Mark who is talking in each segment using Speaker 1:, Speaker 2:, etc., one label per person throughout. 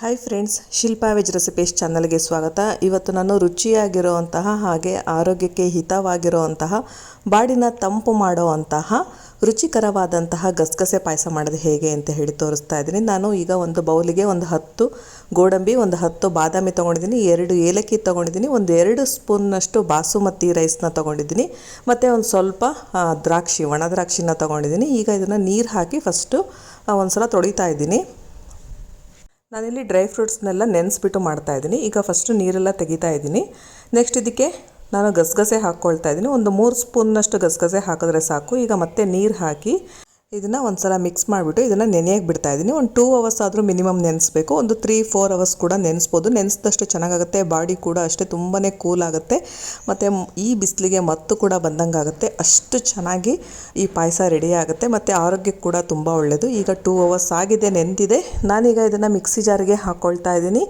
Speaker 1: Hi friends Shilpa veg recipes ಚಾನಲ್ಗೆ ಸ್ವಾಗತ. ಇವತ್ತು ನಾನು ರುಚಿಯಾಗಿರುವಂತಹ ಹಾಗೆ ಆರೋಗ್ಯಕ್ಕೆ ಹಿತವಾಗಿರುವಂತಹ, ಬಾಡಿನ ತಂಪು ಮಾಡುವಂತಹ, ರುಚಿಕರವಾದಂತಹ ಗಸಗಸೆ ಪಾಯಸ ಮಾಡೋದು ಹೇಗೆ ಅಂತ ಹೇಳಿ ತೋರಿಸ್ತಾ ಇದ್ದೀನಿ. ನಾನು ಈಗ ಒಂದು ಬೌಲಿಗೆ ಒಂದು ಹತ್ತು ಗೋಡಂಬಿ, ಒಂದು ಹತ್ತು ಬಾದಾಮಿ ತೊಗೊಂಡಿದ್ದೀನಿ, ಎರಡು ಏಲಕ್ಕಿ ತೊಗೊಂಡಿದ್ದೀನಿ, ಒಂದು ಎರಡು ಸ್ಪೂನ್ನಷ್ಟು ಬಾಸುಮತಿ ರೈಸ್ನ ತೊಗೊಂಡಿದ್ದೀನಿ, ಮತ್ತು ಒಂದು ಸ್ವಲ್ಪ ದ್ರಾಕ್ಷಿ, ಒಣ ದ್ರಾಕ್ಷಿನ ತೊಗೊಂಡಿದ್ದೀನಿ. ಈಗ ಇದನ್ನು ನೀರು ಹಾಕಿ ಫಸ್ಟು ಒಂದು ಸಲ ತೊಳಿತಾ ಇದ್ದೀನಿ. ನಾನಿಲ್ಲಿ ಡ್ರೈ ಫ್ರೂಟ್ಸ್ನೆಲ್ಲ ನೆನೆಸ್ಬಿಟ್ಟು ಮಾಡ್ತಾ ಇದ್ದೀನಿ. ಈಗ ಫಸ್ಟು ನೀರೆಲ್ಲ ತೆಗಿತಾ ಇದ್ದೀನಿ. ನೆಕ್ಸ್ಟ್ ಇದಕ್ಕೆ ನಾನು ಗಸಗಸೆ ಹಾಕ್ಕೊಳ್ತಾ ಇದ್ದೀನಿ. ಒಂದು ಮೂರು ಸ್ಪೂನ್ನಷ್ಟು ಗಸಗಸೆ ಹಾಕಿದ್ರೆ ಸಾಕು. ಈಗ ಮತ್ತೆ ನೀರು ಹಾಕಿ ಇದನ್ನು ಒಂದು ಸಲ ಮಿಕ್ಸ್ ಮಾಡಿಬಿಟ್ಟು ಇದನ್ನು ನೆನೆಯಕ್ಕೆ ಬಿಡ್ತಾ ಇದ್ದೀನಿ ಒಂದು ಟೂ ಅವರ್ಸ್ ಆದರೂ ಮಿನಿಮಮ್ ನೆನೆಸ್ಬೇಕು. ಒಂದು ತ್ರೀ ಫೋರ್ ಅವರ್ಸ್ ಕೂಡ ನೆನೆಸ್ಬೋದು. ನೆನೆಸಿದಷ್ಟು ಚೆನ್ನಾಗಾಗುತ್ತೆ. ಬಾಡಿ ಕೂಡ ಅಷ್ಟೇ ತುಂಬಾ ಕೂಲ್ ಆಗುತ್ತೆ. ಮತ್ತು ಈ ಬಿಸಿಲಿಗೆ ಮತ್ತು ಕೂಡ ಬಂದಂಗಾಗುತ್ತೆ ಅಷ್ಟು ಚೆನ್ನಾಗಿ ಈ ಪಾಯಸ ರೆಡಿ ಆಗುತ್ತೆ. ಮತ್ತು ಆರೋಗ್ಯಕ್ಕೆ ಕೂಡ ತುಂಬ ಒಳ್ಳೆಯದು ಈಗ ಟೂ ಅವರ್ಸ್ ಆಗಿದೆ ನೆಂದಿದೆ ನಾನೀಗ ಇದನ್ನು ಮಿಕ್ಸಿ ಜಾರಿಗೆ ಹಾಕ್ಕೊಳ್ತಾ ಇದ್ದೀನಿ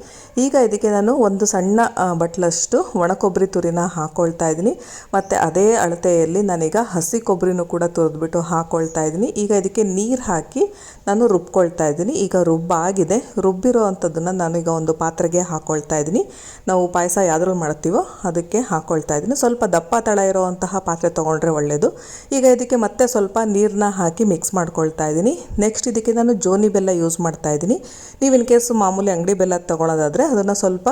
Speaker 1: ಈಗ ಇದಕ್ಕೆ ನಾನು ಒಂದು ಸಣ್ಣ ಬಟ್ಲಷ್ಟು ಒಣ ಕೊಬ್ಬರಿ ತುರಿನ ಹಾಕ್ಕೊಳ್ತಾ ಇದ್ದೀನಿ ಮತ್ತು ಅದೇ ಅಳತೆಯಲ್ಲಿ ನಾನೀಗ ಹಸಿ ಕೊಬ್ಬರಿನೂ ಕೂಡ ತುರಿದ್ಬಿಟ್ಟು ಹಾಕ್ಕೊಳ್ತಾ ಇದ್ದೀನಿ ಈಗ ಇದಕ್ಕೆ ನೀರು ಹಾಕಿ ನಾನು ರುಬ್ಕೊಳ್ತಾ ಇದ್ದೀನಿ. ಈಗ ರುಬ್ಬಾಗಿದೆ. ರುಬ್ಬಿರೋ ಅಂಥದ್ದನ್ನು ನಾನೀಗ ಒಂದು ಪಾತ್ರೆಗೆ ಹಾಕ್ಕೊಳ್ತಾ ಇದ್ದೀನಿ. ನಾವು ಪಾಯಸ ಯಾವ್ದ್ರಲ್ಲಿ ಮಾಡ್ತೀವೋ ಅದಕ್ಕೆ ಹಾಕ್ಕೊಳ್ತಾ ಇದ್ದೀನಿ. ಸ್ವಲ್ಪ ದಪ್ಪ ತಳ ಇರೋವಂತಹ ಪಾತ್ರೆ ತೊಗೊಂಡ್ರೆ ಒಳ್ಳೆಯದು ಈಗ ಇದಕ್ಕೆ ಮತ್ತೆ ಸ್ವಲ್ಪ ನೀರನ್ನ ಹಾಕಿ ಮಿಕ್ಸ್ ಮಾಡ್ಕೊಳ್ತಾ ಇದ್ದೀನಿ. ನೆಕ್ಸ್ಟ್ ಇದಕ್ಕೆ ನಾನು ಜೋನಿ ಬೆಲ್ಲ ಯೂಸ್ ಮಾಡ್ತಾ ಇದ್ದೀನಿ. ನೀವು ಇನ್ ಕೇಸ್ ಮಾಮೂಲಿ ಅಂಗಡಿ ಬೆಲ್ಲ ತೊಗೊಳೋದಾದರೆ ಅದನ್ನು ಸ್ವಲ್ಪ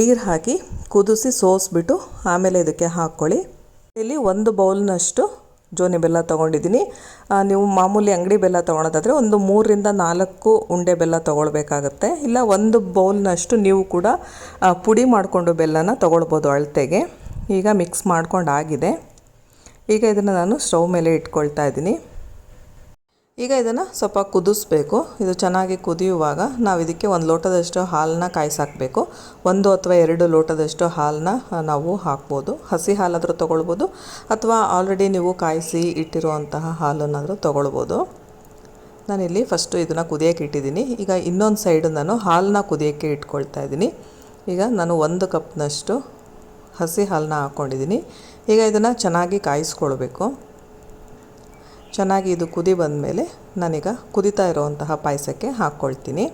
Speaker 1: ನೀರು ಹಾಕಿ ಕುದಿಸಿ ಸೋಸ್ಬಿಟ್ಟು ಆಮೇಲೆ ಇದಕ್ಕೆ ಹಾಕ್ಕೊಳ್ಳಿ. ಇಲ್ಲಿ ಒಂದು ಬೌಲ್ನಷ್ಟು ಜೋನಿ ಬೆಲ್ಲ ತೊಗೊಂಡಿದ್ದೀನಿ. ನೀವು ಮಾಮೂಲಿ ಅಂಗಡಿ ಬೆಲ್ಲ ತೊಗೊಳೋದಾದರೆ ಒಂದು ಮೂರರಿಂದ ನಾಲ್ಕು ಉಂಡೆ ಬೆಲ್ಲ ತೊಗೊಳ್ಬೇಕಾಗತ್ತೆ. ಇಲ್ಲ ಒಂದು ಬೌಲ್ನಷ್ಟು ನೀವು ಕೂಡ ಪುಡಿ ಮಾಡಿಕೊಂಡು ಬೆಲ್ಲನ ತೊಗೊಳ್ಬೋದು ಅಳತೆಗೆ. ಈಗ ಮಿಕ್ಸ್ ಮಾಡ್ಕೊಂಡಾಗಿದೆ. ಈಗ ಇದನ್ನು ನಾನು ಸ್ಟವ್ ಮೇಲೆ ಇಟ್ಕೊಳ್ತಾ ಇದ್ದೀನಿ. ಈಗ ಇದನ್ನು ಸ್ವಲ್ಪ ಕುದಿಸ್ಬೇಕು. ಇದು ಚೆನ್ನಾಗಿ ಕುದಿಯುವಾಗ ನಾವು ಇದಕ್ಕೆ ಒಂದು ಲೋಟದಷ್ಟು ಹಾಲನ್ನ ಕಾಯಿಸಾಕಬೇಕು. ಒಂದು ಅಥವಾ ಎರಡು ಲೋಟದಷ್ಟು ಹಾಲನ್ನ ನಾವು ಹಾಕ್ಬೋದು. ಹಸಿ ಹಾಲಾದರೂ ತೊಗೊಳ್ಬೋದು ಅಥವಾ ಆಲ್ರೆಡಿ ನೀವು ಕಾಯಿಸಿ ಇಟ್ಟಿರುವಂತಹ ಹಾಲನ್ನಾದರೂ ತೊಗೊಳ್ಬೋದು. ನಾನಿಲ್ಲಿ ಫಸ್ಟು ಇದನ್ನು ಕುದಿಯೋಕೆ ಇಟ್ಟಿದ್ದೀನಿ. ಈಗ ಇನ್ನೊಂದು ಸೈಡು ನಾನು ಹಾಲನ್ನ ಕುದಿಯೋಕ್ಕೆ ಇಟ್ಕೊಳ್ತಾ ಇದ್ದೀನಿ. ಈಗ ನಾನು ಒಂದು ಕಪ್ನಷ್ಟು ಹಸಿ ಹಾಲನ್ನ ಹಾಕ್ಕೊಂಡಿದ್ದೀನಿ ಈಗ ಇದನ್ನು ಚೆನ್ನಾಗಿ ಕಾಯಿಸ್ಕೊಳ್ಬೇಕು. ಚೆನ್ನಾಗಿ ಇದು ಕುದಿ ಬಂದಮೇಲೆ ನಾನೀಗ ಕುದಿತಾ ಇರೋವಂತಹ ಪಾಯಸಕ್ಕೆ ಹಾಕ್ಕೊಳ್ತೀನಿ.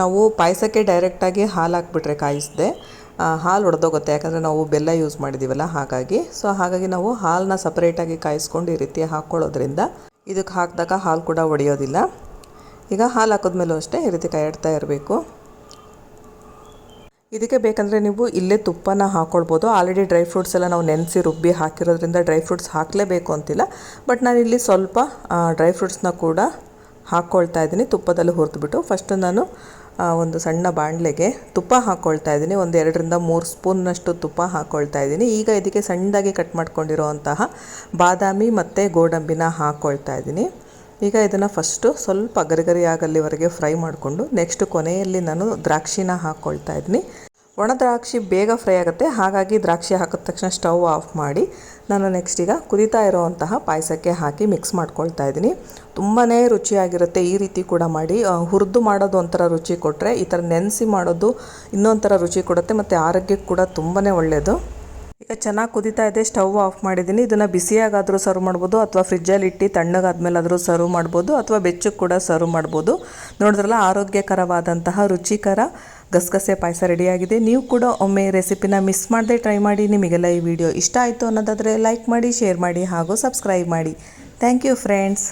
Speaker 1: ನಾವು ಪಾಯಸಕ್ಕೆ ಡೈರೆಕ್ಟಾಗಿ ಹಾಲು ಹಾಕ್ಬಿಟ್ರೆ ಕಾಯಿಸದೆ ಹಾಲು ಒಡೆದೋಗುತ್ತೆ. ಯಾಕಂದರೆ ನಾವು ಬೆಲ್ಲ ಯೂಸ್ ಮಾಡಿದ್ದೀವಲ್ಲ ಹಾಗಾಗಿ. ಸೊ ಹಾಗಾಗಿ ನಾವು ಹಾಲನ್ನ ಸಪ್ರೇಟಾಗಿ ಕಾಯಿಸ್ಕೊಂಡು ಈ ರೀತಿ ಹಾಕ್ಕೊಳ್ಳೋದ್ರಿಂದ ಇದಕ್ಕೆ ಹಾಕಿದಾಗ ಹಾಲು ಕೂಡ ಒಡೆಯೋದಿಲ್ಲ. ಈಗ ಹಾಲು ಹಾಕಿದ್ಮೇಲೂ ಅಷ್ಟೇ ಈ ರೀತಿ ಕೈಯಾಡ್ತಾ ಇರಬೇಕು. ಇದಕ್ಕೆ ಬೇಕಂದರೆ ನೀವು ಇಲ್ಲೇ ತುಪ್ಪನ ಹಾಕ್ಕೊಳ್ಬೋದು ಆಲ್ರೆಡಿ ಡ್ರೈ ಫ್ರೂಟ್ಸ್ ಎಲ್ಲ ನಾವು ನೆನೆಸಿ ರುಬ್ಬಿ ಹಾಕಿರೋದ್ರಿಂದ ಡ್ರೈ ಫ್ರೂಟ್ಸ್ ಹಾಕಲೇಬೇಕು ಅಂತಿಲ್ಲ. ಬಟ್ ನಾನಿಲ್ಲಿ ಸ್ವಲ್ಪ ಡ್ರೈ ಫ್ರೂಟ್ಸ್ನ ಕೂಡ ಹಾಕ್ಕೊಳ್ತಾ ಇದ್ದೀನಿ. ತುಪ್ಪದಲ್ಲಿ ಹುರಿದ್ಬಿಟ್ಟು. ಫಸ್ಟು ನಾನು ಒಂದು ಸಣ್ಣ ಬಾಣಲೆಗೆ ತುಪ್ಪ ಹಾಕ್ಕೊಳ್ತಾ ಇದ್ದೀನಿ. ಒಂದು ಎರಡರಿಂದ ಮೂರು ಸ್ಪೂನ್ನಷ್ಟು ತುಪ್ಪ ಹಾಕ್ಕೊಳ್ತಾ ಇದ್ದೀನಿ. ಈಗ ಇದಕ್ಕೆ ಸಣ್ಣದಾಗಿ ಕಟ್ ಮಾಡ್ಕೊಂಡಿರೋವಂತಹ ಬಾದಾಮಿ ಮತ್ತು ಗೋಡಂಬಿನ ಹಾಕ್ಕೊಳ್ತಾ ಇದ್ದೀನಿ. ಈಗ ಇದನ್ನು ಫಸ್ಟು ಸ್ವಲ್ಪ ಗರಿಗರಿ ಆಗಲ್ಲಿವರೆಗೆ ಫ್ರೈ ಮಾಡಿಕೊಂಡು ನೆಕ್ಸ್ಟ್ ಕೊನೆಯಲ್ಲಿ ನಾನು ದ್ರಾಕ್ಷಿನ ಹಾಕ್ಕೊಳ್ತಾ ಇದ್ದೀನಿ. ಒಣ ದ್ರಾಕ್ಷಿ ಬೇಗ ಫ್ರೈ ಆಗುತ್ತೆ. ಹಾಗಾಗಿ ದ್ರಾಕ್ಷಿ ಹಾಕಿದ ತಕ್ಷಣ ಸ್ಟವ್ ಆಫ್ ಮಾಡಿ ನಾನು ನೆಕ್ಸ್ಟ್ ಈಗ ಕುದೀತಾ ಇರೋವಂತಹ ಪಾಯಸಕ್ಕೆ ಹಾಕಿ ಮಿಕ್ಸ್ ಮಾಡ್ಕೊಳ್ತಾ ಇದ್ದೀನಿ. ತುಂಬಾ ರುಚಿಯಾಗಿರುತ್ತೆ. ಈ ರೀತಿ ಕೂಡ ಮಾಡಿ ಹುರಿದು ಮಾಡೋದು ಒಂಥರ ರುಚಿ ಕೊಟ್ಟರೆ ಈ ಥರ ನೆನೆಸಿ ಮಾಡೋದು ಇನ್ನೊಂಥರ ರುಚಿ ಕೊಡುತ್ತೆ. ಮತ್ತು ಆರೋಗ್ಯಕ್ಕೆ ಕೂಡ ತುಂಬಾ ಒಳ್ಳೆಯದು ಈಗ ಚೆನ್ನಾಗಿ ಕುದಿತಾ ಇದೆ, ಸ್ಟವ್ ಆಫ್ ಮಾಡಿದ್ದೀನಿ. ಇದನ್ನು ಬಿಸಿಯಾಗಾದರೂ ಸರ್ವ್ ಮಾಡ್ಬೋದು, ಅಥವಾ ಫ್ರಿಜ್ಜಲ್ಲಿ ಇಟ್ಟು ತಣ್ಣಗಾದ್ಮೇಲಾದರೂ ಸರ್ವ್ ಮಾಡ್ಬೋದು, ಅಥವಾ ಬೆಚ್ಚಗೆ ಕೂಡ ಸರ್ವ್ ಮಾಡ್ಬೋದು. ನೋಡಿದ್ರಲ್ಲ, ಆರೋಗ್ಯಕರವಾದಂತಹ, ರುಚಿಕರ ಗಸಗಸೆ ಪಾಯಸ ರೆಡಿಯಾಗಿದೆ. ನೀವು ಕೂಡ ಒಮ್ಮೆ ರೆಸಿಪಿನ ಮಿಸ್ ಮಾಡದೆ ಟ್ರೈ ಮಾಡಿ, ನಿಮಗೆಲ್ಲ ಈ ವಿಡಿಯೋ ಇಷ್ಟ ಆಯಿತು ಅನ್ನೋದಾದರೆ ಲೈಕ್ ಮಾಡಿ ಶೇರ್ ಮಾಡಿ ಹಾಗೂ ಸಬ್ಸ್ಕ್ರೈಬ್ ಮಾಡಿ. Thank you friends